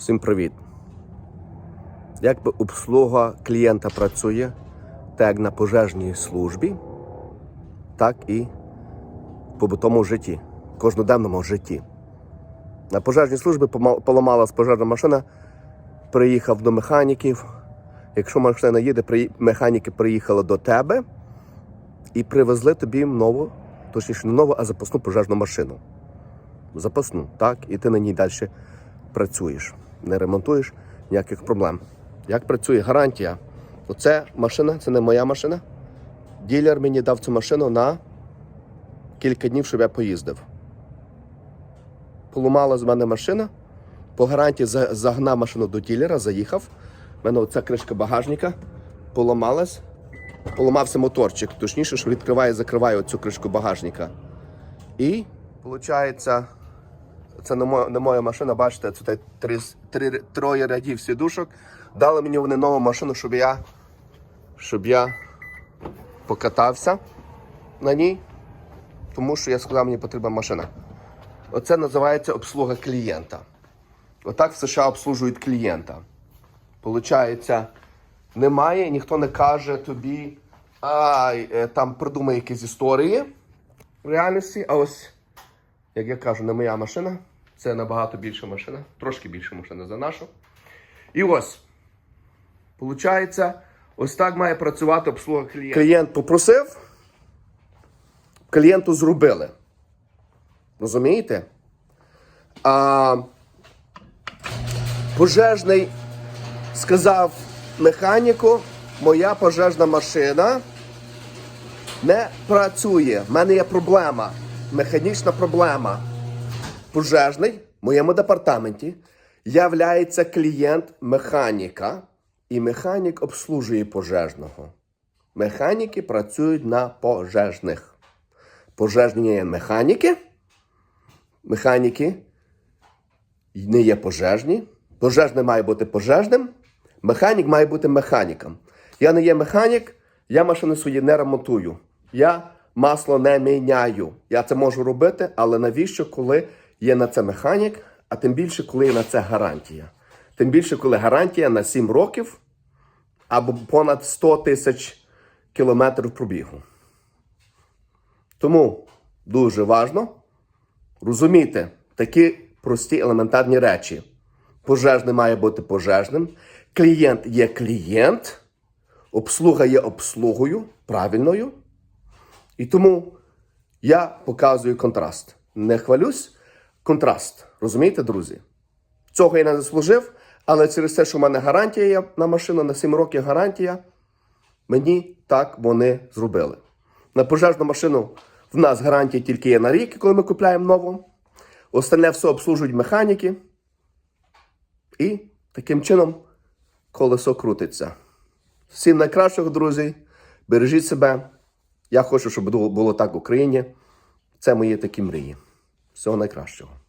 Всім привіт. Як би обслуга клієнта працює, так на пожежній службі, так і в побутовому житті, кожноденному житті. На пожежній службі поламалась пожежна машина, приїхав до механіків. Якщо машина їде, механіки приїхали до тебе і привезли тобі нову, точніше не нову, а запасну пожежну машину. Запасну, так, і ти на ній далі працюєш, не ремонтуєш ніяких проблем. Як працює гарантія? Оце машина, це не моя машина. Ділер мені дав цю машину на кілька днів, щоб я поїздив. Поламала з мене машина. По гарантії загнав машину до ділера, заїхав. У мене оця кришка багажника поламалась. Поламався моторчик, точніше, що відкриває і закриває оцю кришку багажника. І, виходить, це не моя, не моя машина, бачите, це три, три, троє рядів сідушок. Дали мені вони нову машину, щоб я, щоб я покатався на ній, тому що я сказав, мені потрібна машина. Оце називається обслуга клієнта. Отак в США обслужують клієнта. Получається, немає, ніхто не каже тобі, ай, е, там придумай якісь історії в реальності, а ось як я кажу, не моя машина. Це набагато більша машина, трошки більша машина за нашу. І ось. Получається, ось так має працювати обслуга клієнта. Клієнт попросив, клієнту зробили. Розумієте? А пожежний сказав механіку, моя пожежна машина не працює. В мене є проблема, механічна проблема. Пожежний в моєму департаменті являється клієнт механіка, і механік обслужує пожежного. Механіки працюють на пожежних. Пожежні є механіки. Механіки не є пожежні. Пожежний має бути пожежним. Механік має бути механіком. Я не є механік, я машини свої не ремонтую. Я масло не міняю. Я це можу робити, але навіщо, коли є на це механік, а тим більше, коли є на це гарантія. Тим більше, коли гарантія на 7 років або понад 100 тисяч кілометрів пробігу. Тому дуже важливо розуміти такі прості елементарні речі. Пожежний має бути пожежним, клієнт є клієнт, обслуга є обслугою правильною. І тому я показую контраст. Не хвалюсь, контраст. Розумієте, друзі? Цього я не заслужив, але через те, що в мене гарантія на машину, на 7 років гарантія, мені так вони зробили. На пожежну машину в нас гарантія тільки є на рік, коли ми купляємо нову. Остальне все обслужують механіки. І таким чином колесо крутиться. Всім найкращих, друзі. Бережіть себе. Я хочу, щоб було так в Україні. Це мої такі мрії. Всього найкращого.